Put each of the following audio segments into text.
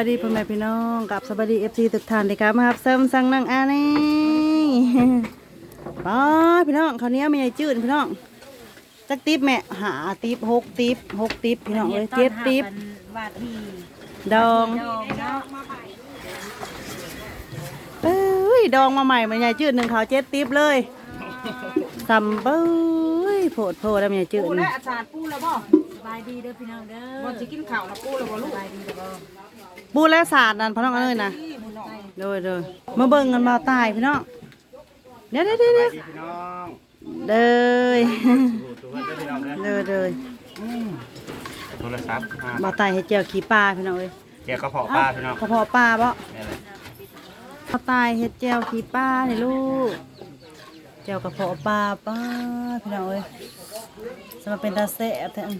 ายดีพ่อแม่พี่น้องกับสบายดีเอฟซีทุกท่านเลยครับมาครับเสริมสั่งนังอานี่ป้าพี่น้องคราวนี้ไม่ใหญ่จืดพี่น้องจักติ๊บแม่หาติ๊บหกติ๊บหกติ๊บพี่น้องเลยเจ็ดติ๊บว่าที่ดองดองเนาะเอ้ยดองมาใหม่มันใหญ่จืดหนึ่งเขาวเจ็ดติ๊บเลยสัมเบ้ยโผดโผล่แล้วมันใหญ่จืดปูนี่และอาจารย์ปูแล้วบ่สบายดีเด้อพี่น้องเด้อบ่สิกินข้าวแล้วปูแล้วบ่ลูสกบายดีเด้อ บ่บูและศาสตร์นั่นพี่น้องเอ้ยนะพี่พี่น้องโดยโดยมาเบิ่งกันมาตายพี่น้องเดี๋ยวเดี๋ยวเดี๋ยวเดี๋ยวพี่น้องเด้ยดูตัวเพื่อนพี่น้องเด้อเด้อเด้ยโทรศัพท์มามาตายให้เจียวขี้ปลาพี่น้องเอ้ยแกกระเพาะปลาพี่น้องกระเพาะปลาบ่นี่แหละมาตายเฮ็ดเจียวขี้ปลาให้ลูกเจียวกระเพาะปลาป้าพี่น้องเอ้ยสมาเป็นตาแซ่บแท้อัน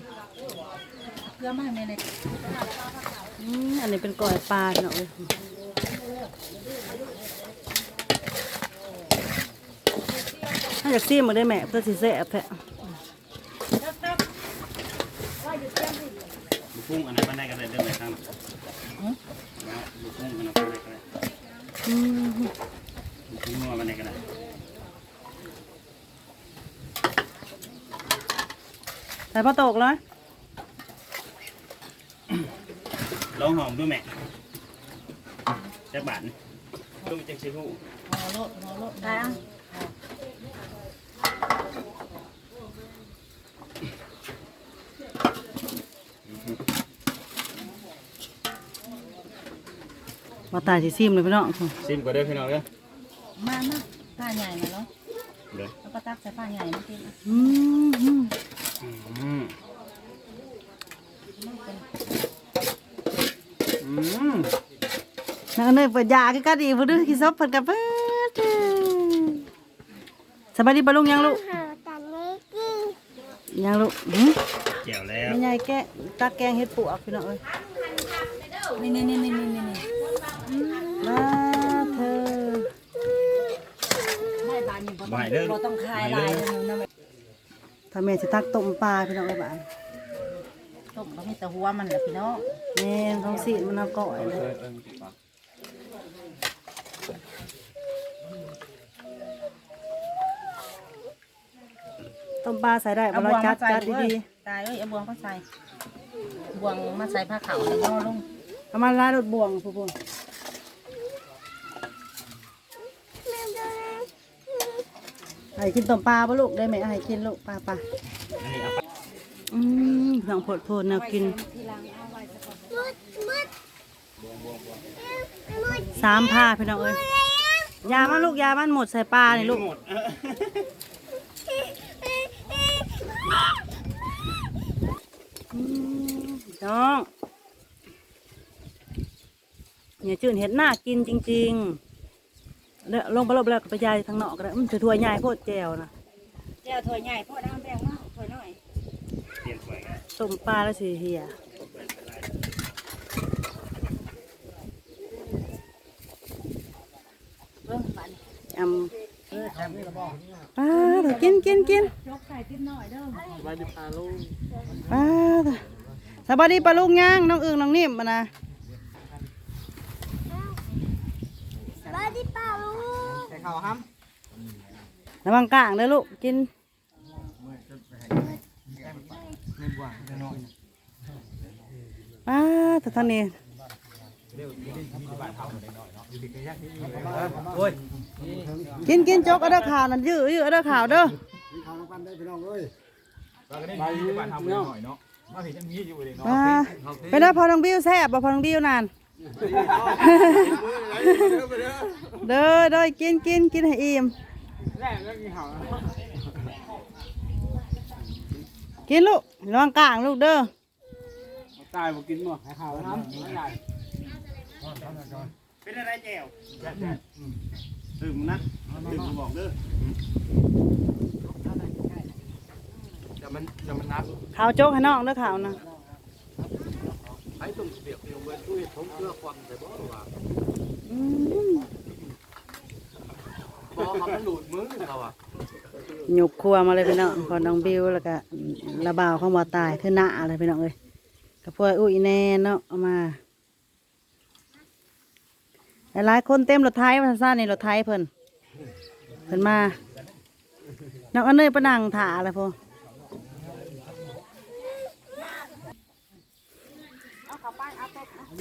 เพื่อมาให้แม่เลยอืมอั นนี้เป็นก้อยปลาพี่น้องเอ้ยถ้าอยากซีมมาได้แม่เพื่อสิแซ่บแท้ลูกกุ้งอันไหนบ้านไหนกันเลยเดินไปครับลูกกุ้งอันไหนบ้านไหนกันเลยอืมลูกกุ้งนัวบ้านไหนกันเลยใส่ปลาตกเลย ลองหอมดูแม่จักบาทดูจังสิฮู้ได้อะมาตายสิซีมเลยพี่น้องซิมก็ได้อพี่น้องเด้อมามาผ้าใหญ่มาเนาะเด้อแล้วก็ตักใส่ผ้าใหญ่มากินอืมอืมอืมอืม นักเนยเปิดยาคือกันอีกผู้ดื้อขี้ซบเปิดกับเปิดสบายดีปะลุงยังลูกยังลูกหืมแจ๋วแล้วไม่ใหญ่แกะตักแกงเฮ็ดปวกพี่น้องเอ้ยนี่นี่นี่นี่นี่นี่มาเธอไม่บานอยู่บ่บ่ให้เด้อบ่ต้องคายลายเลยนะแม่ถ้าแม่สิตักต้มปลาพี่น้องเอ้ยบ้านต้มบ่มีแต่หัวมันแหละพี่น้องแม่นท้องสีมันเอาก่อยเลย ต้มปลาใส่ได้บ่เอาเราบวงจัมาดใส่จัดเว้ดียตายเอ้ยเอาบวงมาใส่บวงมาใส่ผ้าขาวเลยย่อลงๆเอามาลายรถบ่วงผู้ผู้ให้กินต้มปลาบ่ลูกได้ไหมให้กินลูกปลาปลาอันนี้เอาไปอืมน้องโพดโพดแนวกิน สามผ้าพี่น้องเอ้ยยามันลูกยามันหมดใส่ปลานี่ลูกหมดเอออืมน้องเนี่ยจืดเห็ดหน้ากินจริงๆแล้วลงไปลบแล้วก็ไปยายทางนอกก็ได้มันจะถั่วใหญ่โพดแจวนะแก้วถ้วยใหญ่พ่อน้ำแดงเนาะถ้วยน้อยเปลี่ยนสวยกันต้มปลาแล้วสิเฮีย เบิ่งบานนี้ อำปลาเถอะกินกินกินยกไข่ติดหน่อยเด้อปลาเถอะสวัสดีปลาลูกย่างน้องอึ่งน้องนิ่มมานะใส่ข้าวห้ระวังกลางเด้อลูกกินปลาเถอะท่านนี้โอ้ย กินกินจกเอาเด้อข่าวนั่นยื้อยื้อเอาเด้อข่าวเด้อไปอยู่บ้านทำหน่อยเนาะมาเห็นยังมีอยู่เลยปลาไปเด้พอน้องบิวแซ่บบ่พอน้องบิวนั่นเด้อเด้อกินกินกินให้อิ่มกินลูกระวังกลางลูกเด้อตายบ่กินบ่ให้ข้าวห้ำ เป็นอะไรแจ๋วตื่นะตื่นบอกเด้อจะมันจะมันนับข่าวโจ๊กให้น้องเด้อข่าวนะไอ้ตุ่มเปียกเปียกเว้นตู้ผมเกลือควันแต่บ่ว่าอืมบ่เขามันหลุดมือเขาอะหยุกครัวมาเลยพี่น้องพอน้องบิวแล้วก็ระบาวข้ามาตายเธอหน้าอะไรพี่น้องเอ้ยกับพวกอุ้ยแน่เนาะมา หลายๆคนเต็มรถไทยมาซ่านในรถไทยเพิ่นเพิ่นมาน้องอันเนยประนังถาอะไรพอ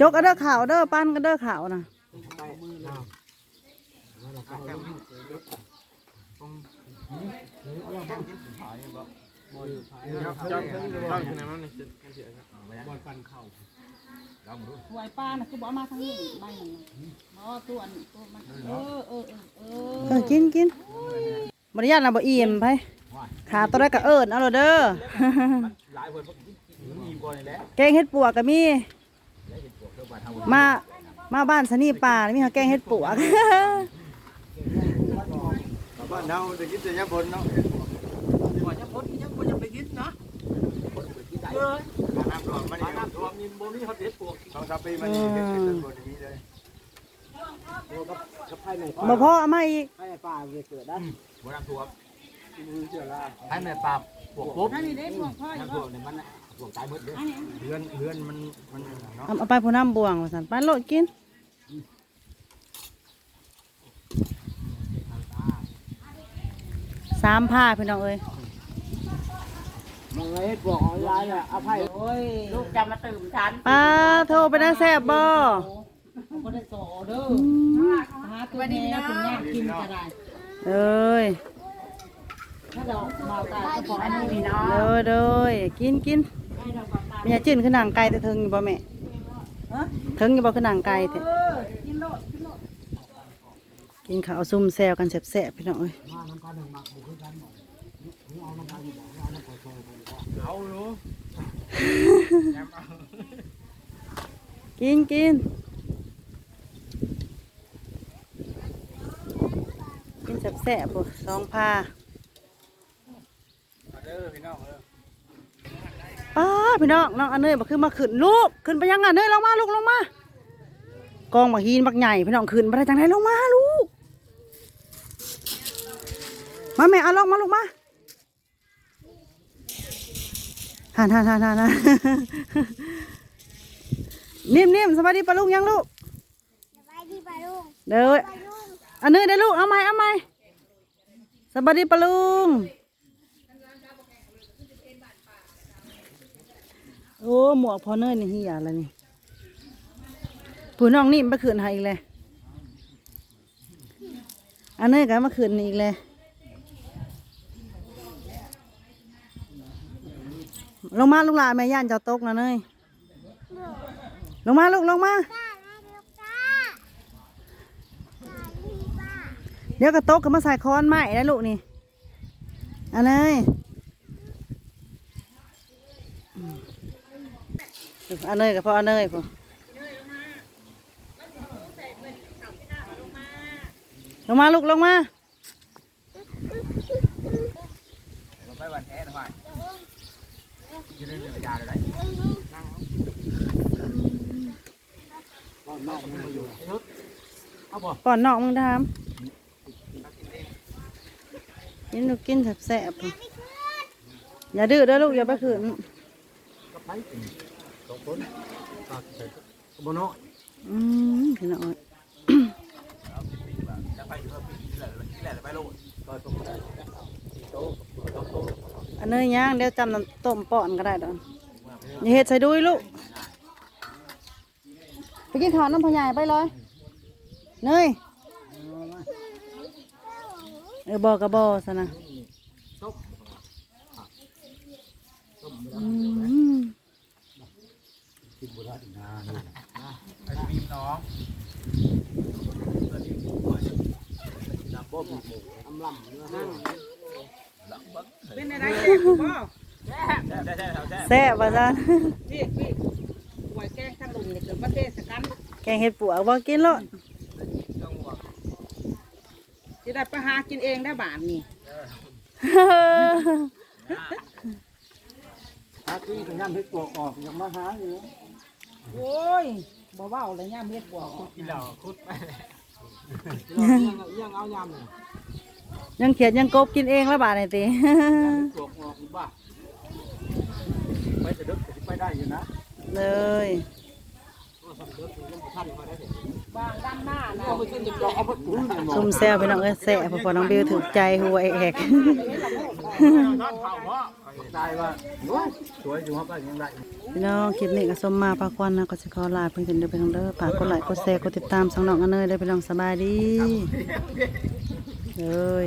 จกอเด้อขาวเด้อปั้นก็เด้อขาวนะ หวยป้าน่ะคือบ่เอามาทางนี้ใบหนึ่งบ่ตัวอันตัวมันเออเออเออเออเออกินกินบริญาตนะบ่อิ่มไปขาตัวได้ก็เอิญเอาเลยเด้อแกงเห็ดปวกก็มี มามาบ้านสนีป่านี่มีเขาแกงเห็ดปวกบ้านเฮาได้กินแต่ยามฝนเนาะว่ายังฝนยังบ่ยังได้กินนะเออ น้ำท่วมมันน้ำท่วมนี่บ่มีเขาเด็ดปวกสองสามปีมันนี่เฮ็ดเฮ็ดจนบ่ได้มีเลยบ่พอเอามาอีกบ่น้ำท่วมให้แม่ปราบปวกปุ๊บอันนี้ได้พวกพ่ออยู่น้ำท่วมนี่มันปวกตายหมดเด้อเรือนเรือนมันมันเนาะเอาเอาไปผู้น้ำบวงว่าสันไปโลดกินสามผ้าพี่น้องเอ้ย โอ้ยลูกจะมาตื่มฉันป้าโทรไปนะแซ่บบ่บ่ได้โสเด้อหาตัวแม่คุณแม่กินก็ได้เอ้ยถ้าเราเมาตายก็พออันนี้พี่น้องเด้อเด้อกินกินแม่จื้นขึ้นหนังไก่แต่เทิงอยู่บ่แม่เทิงอยู่บ่ขึ้นหนังไก่แต่กินข้าวซุ่มแซวกันแซ่บๆพี่น้องเอ้ย เอาอยู่กินกินกินแซ่บๆพวกสองผ้าเด้อพี่น้องเด้อป้าพี่น้องน้องอันเนยบอกขึ้นมาขึ้นลูกขึ้นไปยังอันเนยลงมาลูกลงมากองบักฮีนบักใหญ่พี่น้องขึ้นไปได้จังไรลงมาลูกมาแม่เอาลงมาลูกมา หันหันหันหันหันนิ่มนิ่มสบายดีปะลูกยังลูกสบายดีป่ะลุงเด้ออันเนยได้ลูกเอาไหมเอาไหมสบายดีปะลุงโอ้หมวกพอเนยนี่เฮียอะไรนี่ผู้น้องนี่มาขืนให้อีกเลยอันเนยก็มาขืนนี่อีกเลย ลงมาลูกหลานแม่ย่านเจ้าตกนะเนยลงมาลูกลงมา เดี๋ยวกระโต๊ะก็มาใส่ค้อนไม้ได้ลูกนี่อันนี้อันเนยกับพ่ออันเนยพ่อลงมาลูกลงมาไปวันแท้นะพ่า ยกินเรื่องยาเลยนั่งเอานอกมันมาอยู่เอาบ่ก่อนนอกมึงทำกินลูกกินแสบๆออย่าดื้อเด้อลูกอย่าไปขืนก็ไปสองคนตัดใส่กระบอกน้อยอืมพี่น้อย จะไปอยู่ว่าปีนี้แหละนี่แหละไปโลดก็ตรงนั้นโต๊ะโต๊ะ อัน เนยย่างเดี๋ยวจำน้ำต้มป้อนก็ได้ดอนอย่าเห็ดใส่ดุยลูกไปกินข้าวน้ำพญายไปเลยเนยเออบอกกับบอกซะนะอืมไอ้บีมน้องนับบ่หมูอำลำเนื้อ เป็นอะไรแซ่บบ่ใช่ใช่ใช่ใช่แซ่บว่าซะพี่พี่หวยแกงขนมนี่เกิดมาเทศกาลแกงเห็ดปวกบอกกินแล้วสิได้ไปหากินเองได้บาทนี่ถ้าที่เป็นย่ำพริกตัวออกยังมาหาอยู่โอ้ยบ่เว้าเลยย่ามเฮ็ดบ่กินเหล้าคุดไปยังยังเอายำเนี่ย ยังเขียดยังกบกินเองแล้วบาดนี่ติตัวออกบ้าไปจะดึกไปได้อยู่นะเลยก็สับเดือดยังท่านมาได้เห็นบางด้านหน้านะซุ่มแซวพี่น้องเอ้ยแซ่พอน้องบิวถูกใจหัวแอกได้ว่าสวยอยู่ครับก็ยังได้พี่น้องคลิปนี้ก็สมมาพาควันนะก็สิขอลาเพิ่นกันเด้อพี่น้องเด้อฝากกดไลค์กดแชร์กดติดตามสองน้องอันเนยเด้อพี่น้องสบายดี เอ้ย